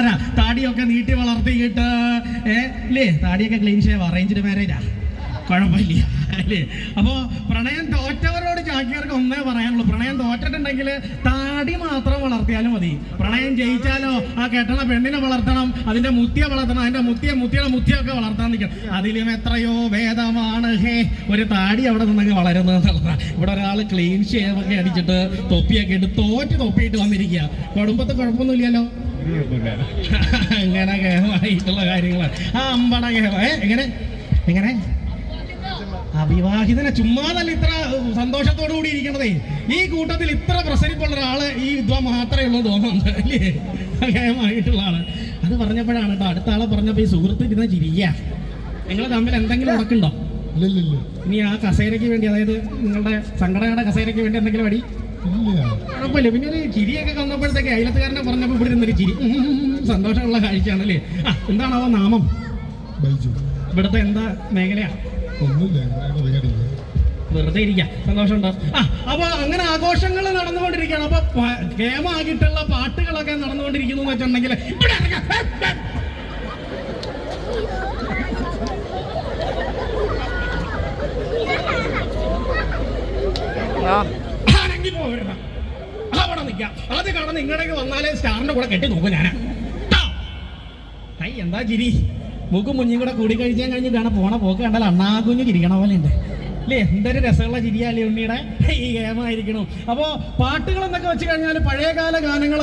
ചെറുപ്പക്കാരാ താടിയൊക്കെ നീട്ടി വളർത്തിയിട്ട് ഏ ഇല്ലേ? താടിയൊക്കെ ക്ലീൻ ഷേവ് അറേഞ്ച്ഡ് മാരേജാ കുഴപ്പമില്ല. അല്ലേ? അപ്പോൾ പ്രണയം തോറ്റവരോട് ചാക്കിയവർക്ക് ഒന്നേ പറയാനുള്ളൂ. പ്രണയം തോറ്റിട്ടുണ്ടെങ്കിൽ താടി മാത്രം വളർത്തിയാലും മതി. പ്രണയം ജയിച്ചാലോ? ആ കെട്ടണ പെണ്ണിനെ വളർത്തണം അതിന്റെ മുത്തിയെ വളർത്തണം അതിന്റെ മുത്തിയെ മുത്തിയുടെ മുത്തിയൊക്കെ വളർത്താൻ നിൽക്കണം. അതിലും എത്രയോ ഭേദമാണ്. ഹേ ഒരു താടി അവിടെ നിന്നൊക്കെ വളരുന്നത് എന്നുള്ളതാണ് ഇവിടെ ഒരാൾ ക്ലീൻ ഷേവ് ഒക്കെ അടിച്ചിട്ട് തൊപ്പിയൊക്കെ ഇട്ട് തോറ്റ് തൊപ്പിയിട്ട് വന്നിരിക്കുക. കുടുംബത്തെ കുഴപ്പമൊന്നുമില്ലല്ലോ. ഇങ്ങനെ കേമായിട്ടുള്ള കാര്യങ്ങളാണ്. ആ അമ്പട കേമ ഏ എങ്ങനെ? എങ്ങനെ? അവിവാഹിതനെ ചുമ്മാതല്ല ഇത്ര സന്തോഷത്തോടു കൂടി ഇരിക്കണതേ. ഈ കൂട്ടത്തിൽ ഇത്ര പ്രസരിപ്പുള്ള ഒരാൾ ഈ വിദ്വാൻ മാത്രമേ ഉള്ളൂ തോന്നുന്നുണ്ട്. അല്ലേ? കേമായിട്ടുള്ള ആൾ. അത് പറഞ്ഞപ്പോഴാണ് കേട്ടോ അടുത്ത ആളെ പറഞ്ഞപ്പോ ഈ സുഹൃത്ത് ഇരുന്ന ചിരിക്കുക നിങ്ങൾ തമ്മിൽ എന്തെങ്കിലും ഉടക്കുണ്ടോ ഇനി ആ കസേരയ്ക്ക് വേണ്ടി അതായത് നിങ്ങളുടെ സംഘടനയുടെ കസേരയ്ക്ക് വേണ്ടി എന്തെങ്കിലും അടി? കുഴപ്പമില്ല പിന്നെ ഒരു ചിരിയൊക്കെ കന്നപ്പോഴത്തേക്ക് അയലത്തുകാരനെ പറഞ്ഞപ്പോൾ ഇവിടെ ഇരുന്നൊരു ചിരി. സന്തോഷമുള്ള കാഴ്ചയാണല്ലേ? ആ എന്താണാവോ നാമം? ബൈജു. ഇവിടുത്തെ എന്താ മേഖലയാ? ഒന്നുമില്ല സന്തോഷം വെറുതെ ഇരിക്കാം. സന്തോഷമുണ്ടോ? ആ അപ്പൊ അങ്ങനെ ആഘോഷങ്ങൾ നടന്നുകൊണ്ടിരിക്കുകയാണ്. അപ്പൊ കേമാകിയിട്ടുള്ള പാട്ടുകളൊക്കെ നടന്നുകൊണ്ടിരിക്കുന്നു എന്ന് വെച്ചിട്ടുണ്ടെങ്കിൽ ഇവിടെ ഇറങ്ങ്. ഹേ, ഹേ. ആരെങ്കിലും പോകരുത്. അവിടെ നിൽക്കാം അത് നിങ്ങളൊക്കെ വന്നാലേ സ്റ്റാറിന്റെ കൂടെ കെട്ടി നോക്കും ഞാൻ ഐ എന്താ ചിരി? മൂക്കും മുഞ്ഞും കൂടെ കൂടി കഴിച്ചാൽ കഴിഞ്ഞ് കാണാൻ പോണ പോക്ക് കണ്ടാൽ അണ്ണാ കുഞ്ഞു ചിരിക്കണ പോലെ ഉണ്ട്. അല്ലേ? എന്തൊരു രസമുള്ള ചിരിയല്ലേ ഉണ്ണിയുടെ? ഈ ഗേമായിരിക്കണം. അപ്പോ പാട്ടുകൾ എന്നൊക്കെ വെച്ച് കഴിഞ്ഞാൽ പഴയകാല ഗാനങ്ങൾ.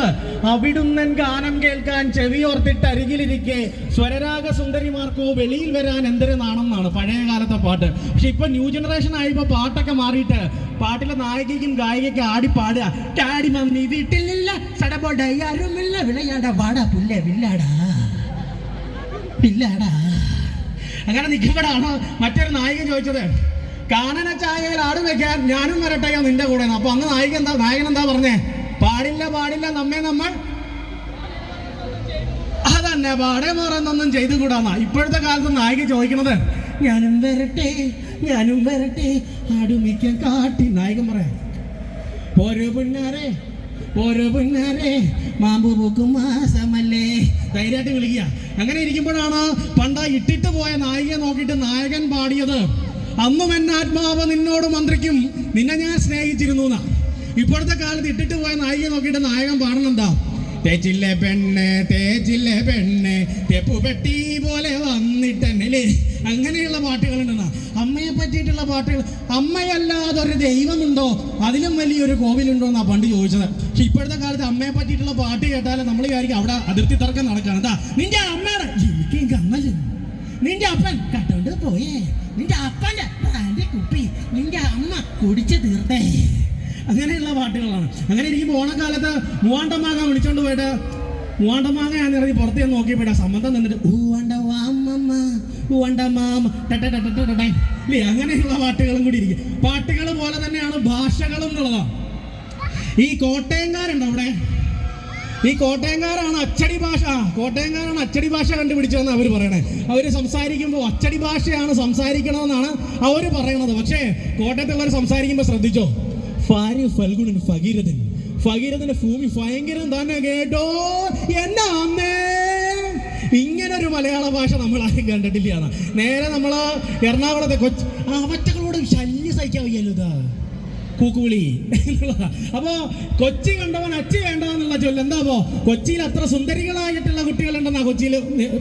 അവിടുന്നൻ ഗാനം കേൾക്കാൻ ചെവിയോർത്തിട്ട് അരികിലിരിക്കെ സ്വരരാഗ സുന്ദരിമാർക്കോ വെളിയിൽ വരാൻ എന്തൊരു നാണെന്നാണ് പഴയ കാലത്തെ പാട്ട്. പക്ഷെ ഇപ്പൊ ന്യൂ ജനറേഷൻ ആയപ്പോ പാട്ടൊക്കെ മാറിയിട്ട് പാട്ടിലെ നായികയ്ക്കും ഗായികയ്ക്കും ആടി പാടുക ടാടി മമ്മി വീട്ടിലില്ല. സടപൊട ആരുമില്ല. വിളയാട വാടാ പുല്ല വില്ലാടാ. പില്ലാടാ അങ്ങനെ നിൽക്കുമ്പോഴാണ് മറ്റൊരു നായിക ചോദിച്ചത്. കാനന ചായയിൽ ആട് വെക്കാൻ ഞാനും വരട്ടെ നിന്റെ കൂടെ അപ്പൊ അന്ന് നായിക എന്താ നായകൻ എന്താ പറഞ്ഞേ? പാടില്ല പാടില്ല നമ്മെ നമ്മൾ അതന്നെ പാടെ മാറുന്നൊന്നും ചെയ്തു കൂടാന്നാ ഇപ്പോഴത്തെ കാലത്ത് നായിക ചോദിക്കണത് ഞാനും വരട്ടെ ഞാനും വരട്ടെ ആടുമിക്ക കാട്ടി നായകൻ പറയാം പോരോ പിന്നാരെ പോരോ പിന്നാരെ മാമ്പു പൂക്കും മാസമല്ലേ. ധൈര്യമായിട്ട് വിളിക്കുക. അങ്ങനെ ഇരിക്കുമ്പോഴാണ് പണ്ട ഇട്ടിട്ട് പോയ നായികയെ നോക്കിയിട്ട് നായകൻ പാടിയത്. അന്നും എന്നെ ആത്മാവ് നിന്നോട് മന്ത്രിക്കും. നിന്നെ ഞാൻ സ്നേഹിച്ചിരുന്നു എന്നാ. ഇപ്പോഴത്തെ കാലത്ത് ഇട്ടിട്ട് പോയ നായിക നോക്കിയിട്ട് നായകൻ പാടണെന്താ തേച്ചില്ലേ പെണ്ണ് തേച്ചില്ലേ പെണ്ണ് തെപ്പു പെട്ടി പോലെ വന്നിട്ടല്ലേ അങ്ങനെയുള്ള പാട്ടുകളുണ്ടെന്നാ. അമ്മയെ പറ്റിയിട്ടുള്ള പാട്ടുകൾ. അമ്മയല്ലാതെ ഒരു ദൈവമുണ്ടോ? അതിലും വലിയൊരു കോവിലുണ്ടോ എന്നാ പണ്ട് ചോദിച്ചത്. പക്ഷെ ഇപ്പോഴത്തെ കാലത്ത് അമ്മയെ പറ്റിയിട്ടുള്ള പാട്ട് കേട്ടാൽ നമ്മൾ വിചാരിക്കും അവിടെ അതിർത്തി തർക്കം നടക്കാൻ എന്താ നിന്റെ അമ്മയുടെ എനിക്ക് അമ്മല്ലേ നിന്റെ അപ്പൻ കട്ടോണ്ട് പോയേ. നിന്റെ അപ്പന്റെ എന്റെ കുപ്പി നിന്റെ അമ്മ കുടിച്ചു തീർത്തേ. അങ്ങനെയുള്ള പാട്ടുകളാണ്. അങ്ങനെ ഇരിക്കുമ്പോൾ ഓണക്കാലത്ത് മൂവാണ്ടമാങ്ങ വിളിച്ചോണ്ട് പോയിട്ട് മൂവാണ്ടമാങ്ങ പുറത്തു ഇറങ്ങി പുറത്ത് ഞാൻ നോക്കിയപ്പോഴാ സംബന്ധം നിന്നിട്ട്. ഇല്ലേ അങ്ങനെയുള്ള പാട്ടുകളും കൂടി ഇരിക്കും. പാട്ടുകൾ പോലെ തന്നെയാണ് ഭാഷകളും എന്നുള്ളതാണ് ഈ കോട്ടയംകാരുണ്ട് അവിടെ? ഈ കോട്ടയംകാരാണ് അച്ചടി ഭാഷ. കോട്ടയംകാരാണ് അച്ചടി ഭാഷ കണ്ടുപിടിച്ചതെന്ന് അവർ പറയണേ. അവർ സംസാരിക്കുമ്പോൾ അച്ചടി ഭാഷയാണ് സംസാരിക്കണമെന്നാണ് അവർ പറയണത്. പക്ഷേ കോട്ടയത്തുള്ളവർ സംസാരിക്കുമ്പോൾ ശ്രദ്ധിച്ചോ? ഫാരി ഫൽഗുണൻ ഫകീരഥൻ. ഫകീരഥന്റെ ഭൂമി ഭയങ്കരം തന്നെ കേട്ടോ. എന്നാ ഇങ്ങനെ ഒരു മലയാള ഭാഷ നമ്മൾ ആരും കണ്ടിട്ടില്ല. നേരെ നമ്മൾ എറണാകുളത്തെ കൊച്ചു അവറ്റകളോട് ശല്യം സഹിക്കാൻ വയ്യല്ലോ ഇതാ. കൂക്കുവിളി. അപ്പോ കൊച്ചി കണ്ടവൻ അച്ചി വേണ്ട എന്നുള്ള ചൊല്ല്. എന്താ അപ്പോ? കൊച്ചിയിൽ അത്ര സുന്ദരികളായിട്ടുള്ള കുട്ടികളുണ്ടെന്നാ കൊച്ചിയിൽ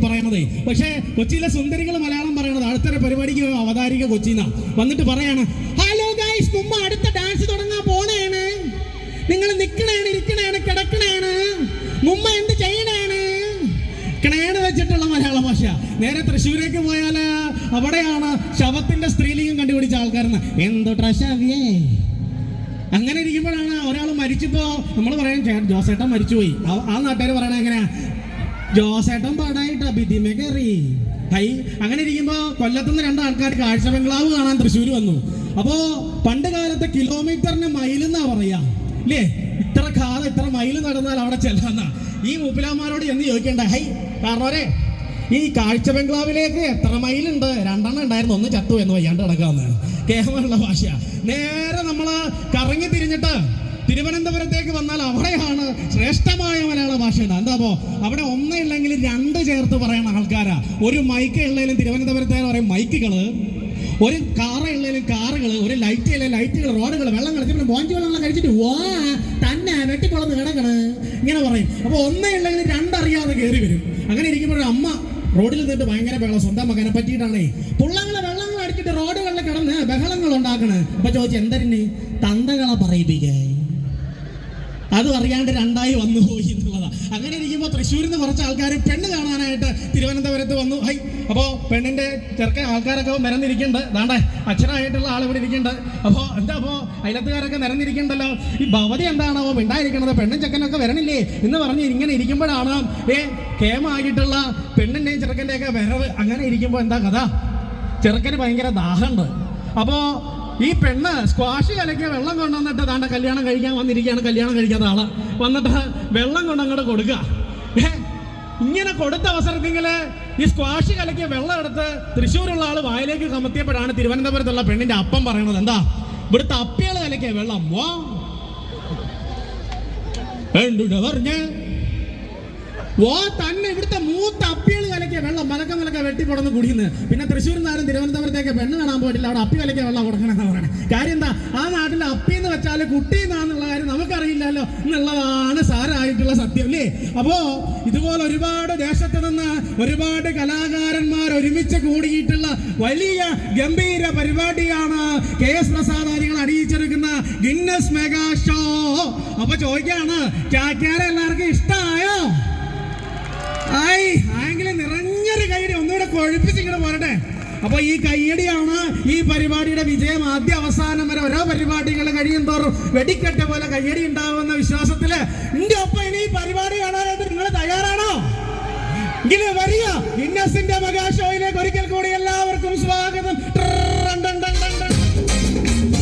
പറയണത് പക്ഷേ കൊച്ചിയിലെ സുന്ദരികൾ മലയാളം പറയണത് അടുത്തൊരു പരിപാടിക്ക് അവതാരിക കൊച്ചിന്നാ. വന്നിട്ട് പറയാണ് ഹലോ ഗൈസ് മുമ്പ് അടുത്ത ഡാൻസ് തുടങ്ങാൻ പോണേണ്. നിങ്ങൾ നിക്കണേണ് ഇരിക്കണേണ് കിടക്കണേണ്. മുമ്പ് എന്ത് ചെയ്യണേണ്? കിണേണ് വെച്ചിട്ടുള്ള മലയാള ഭാഷ. നേരെ തൃശ്ശൂരേക്ക് പോയാൽ അവിടെയാണ് ശവത്തിന്റെ സ്ത്രീലിംഗം കണ്ടുപിടിച്ച ആൾക്കാരെന്ന്. എന്തോ ട്രഷവ്യേ അങ്ങനെ ഇരിക്കുമ്പോഴാണ് ഒരാൾ മരിച്ചപ്പോ നമ്മൾ പറയാം "ചേ- ജോസേട്ടൻ മരിച്ചുപോയി. ആ- നാട്ടുകാർ പറയണ എങ്ങനെയാ ജോസേട്ടൻ പാടായിട്ട് ബിദിമേ കയറി. ഹൈ. അങ്ങനെ ഇരിക്കുമ്പോ കൊല്ലത്തുനിന്ന് രണ്ട് ആൾക്കാർ കാഴ്ച ബംഗ്ലാവ് കാണാൻ തൃശ്ശൂർ വന്നു. അപ്പോ പണ്ട് കാലത്തെ കിലോമീറ്ററിന് മൈലെന്നാ പറയാ. അല്ലേ ഇത്ര കാലം ഇത്ര മൈൽ നടന്നാൽ അവിടെ ചെല്ലാന്ന. ഈ മൂപ്പിലാമാരോട് എന്ന് ചോദിക്കണ്ട. ഹൈ കാരണവരെ ഈ കാഴ്ച ബംഗ്ലാവിലേക്ക് എത്ര മൈലുണ്ട്? രണ്ടെണ്ണം ഉണ്ടായിരുന്നു. ഒന്ന് ചത്തു എന്ന് വയ്യാണ്ട് കിടക്കാന്ന് കേവലമുള്ള ഭാഷ. നേരെ നമ്മൾ കറങ്ങി തിരിഞ്ഞിട്ട് തിരുവനന്തപുരത്തേക്ക് വന്നാൽ അവിടെയാണ് ശ്രേഷ്ഠമായ മലയാള ഭാഷ. എന്താ അപ്പോ അവിടെ ഒന്നില്ലെങ്കിൽ രണ്ട് ചേർത്ത് പറയുന്ന ആൾക്കാരാ. ഒരു മൈക്ക് ഉള്ളതിലും തിരുവനന്തപുരത്തേക്ക് പറയും മൈക്കുകൾ. ഒരു കാറ ഉള്ളതിലും കാറുകൾ ഒരു ലൈറ്റ് ഉള്ള ലൈറ്റുകൾ റോഡുകൾ വെള്ളം കളിച്ചിട്ട് മോഞ്ചി വെള്ളം കഴിച്ചിട്ട് വാ തന്നെ വെട്ടിക്കൊളന്ന് കിടക്കണ്. ഇങ്ങനെ പറയും. അപ്പോൾ ഒന്നേ ഉള്ളതിൽ രണ്ടറിയാതെ കയറി വരും. അങ്ങനെ ഇരിക്കുമ്പോഴും അമ്മ റോഡിൽ നിന്നിട്ട് ഭയങ്കര ബഹളം. സ്വന്തം മകനെ പറ്റിയിട്ടാണേ. പുള്ളങ്ങളെ റോഡുകളിൽ കിടന്ന് ബഹളങ്ങൾ ഉണ്ടാക്കണേ അപ്പൊ ചോദിച്ചു എന്തരിന്? തന്തകളെ പറയിപ്പിക്കേ. അതും അറിയാണ്ട് രണ്ടായി വന്നു പോയി എന്നുള്ളതാ. അങ്ങനെ ഇരിക്കുമ്പോൾ തൃശ്ശൂരിൽ നിന്ന് കുറച്ച് ആൾക്കാർ പെണ്ണ് കാണാനായിട്ട് തിരുവനന്തപുരത്ത് വന്നു. ഹൈ അപ്പോൾ പെണ്ണിന്റെ ചെറുക്കൻ ആൾക്കാരൊക്കെ നിരന്നിരിക്കുന്നുണ്ട്. ദാണ്ടേ അച്ഛനായിട്ടുള്ള ആൾ ഇവിടെ ഇരിക്കുന്നുണ്ട്. അപ്പോൾ എന്താ അപ്പോൾ അയലത്തുകാരൊക്കെ നിരന്നിരിക്കുന്നുണ്ടല്ലോ? ഈ ഭവതി എന്താണോ ഉണ്ടായിരിക്കുന്നത് പെണ്ണും ചെക്കനൊക്കെ വരണില്ലേ? എന്ന് പറഞ്ഞ് ഇങ്ങനെ ഇരിക്കുമ്പോഴാണ് ഏ കേമായിട്ടുള്ള പെണ്ണിന്റെയും ചെറുക്കന്റെയൊക്കെ വരവ്. അങ്ങനെ ഇരിക്കുമ്പോൾ എന്താ കഥ? ചെറുക്കന് ഭയങ്കര ദാഹമുണ്ട്. അപ്പോൾ ഈ പെണ്ണ് സ്ക്വാഷ് കലക്കിയ വെള്ളം കൊണ്ടുവന്നിട്ട് താണ്ട കല്യാണം കഴിക്കാൻ വന്നിരിക്കുകയാണ് കല്യാണം കഴിക്കാത്ത ആൾ. വന്നിട്ട് വെള്ളം കൊണ്ട് അങ്ങോട്ട് കൊടുക്കുക ഇങ്ങനെ കൊടുത്ത അവസരത്തിൽ ഈ സ്ക്വാഷ് കലക്കിയ വെള്ളം എടുത്ത് തൃശ്ശൂരുള്ള ആൾ വായിലേക്ക് കമത്തിയപ്പോഴാണ് തിരുവനന്തപുരത്തുള്ള പെണ്ണിന്റെ അപ്പം പറയുന്നത് എന്താ? ഇവിടുത്തെ അപ്പിയാൾ കലക്കിയ വെള്ളം. വാ. പറഞ്ഞേ? വാ തന്നെ ഇവിടുത്തെ മൂത്ത അപ്പികൾ കലക്കിയ വെള്ളം മലക്ക മലക്ക വെട്ടിപ്പടന്ന് കുടിക്കുന്നത് പിന്നെ തൃശ്ശൂർ നിന്നാലും തിരുവനന്തപുരത്തേക്ക് പെണ്ണ് കാണാൻ പോയിട്ടില്ല. അവിടെ അപ്പി കലക്കിയ വെള്ളം കൊടുക്കണമെന്ന് പറയുന്നത് കാര്യം എന്താ? ആ നാട്ടിൽ അപ്പി എന്ന് വെച്ചാൽ കുട്ടി എന്നാന്നുള്ള കാര്യം നമുക്കറിയില്ലല്ലോ. എന്നുള്ളതാണ് സാരായിട്ടുള്ള സത്യം അല്ലേ? അപ്പോ ഇതുപോലെ ഒരുപാട് ദേശത്ത് നിന്ന് ഒരുപാട് കലാകാരന്മാർ ഒരുമിച്ച് കൂടിയിട്ടുള്ള വലിയ ഗംഭീര പരിപാടിയാണ് കെ എസ് പ്രസാദ് ആര്യങ്ങൾ അണിയിച്ചെടുക്കുന്ന ഗിന്നസ് മെഗാ ഷോ. അപ്പൊ ചോദിക്കാണ് ചാക്യാരെ എല്ലാവർക്കും ഇഷ്ടമായോ ആയി ആയെങ്കിലും നിറഞ്ഞൊരു ഇങ്ങനെ കൊഴുപ്പിച്ച് ഇങ്ങനെ പോരട്ടെ. അപ്പൊ ഈ കയ്യടിയാണ് ഈ പരിപാടിയുടെ വിജയം. ആദ്യ അവസാനം വരെ ഓരോ പരിപാടികൾ കഴിയും തോറും വെടിക്കെട്ട് പോലെ കയ്യടി ഉണ്ടാവുന്ന വിശ്വാസത്തിൽ എന്റെ ഒപ്പം ഇനി ഈ പരിപാടി കാണാനായിട്ട് നിങ്ങൾ തയ്യാറാണോ? എങ്കിലും വരിക. ഇന്നസിന്റെ മകാശോയിലേക്ക് ഒരിക്കൽ കൂടി എല്ലാവർക്കും സ്വാഗതം.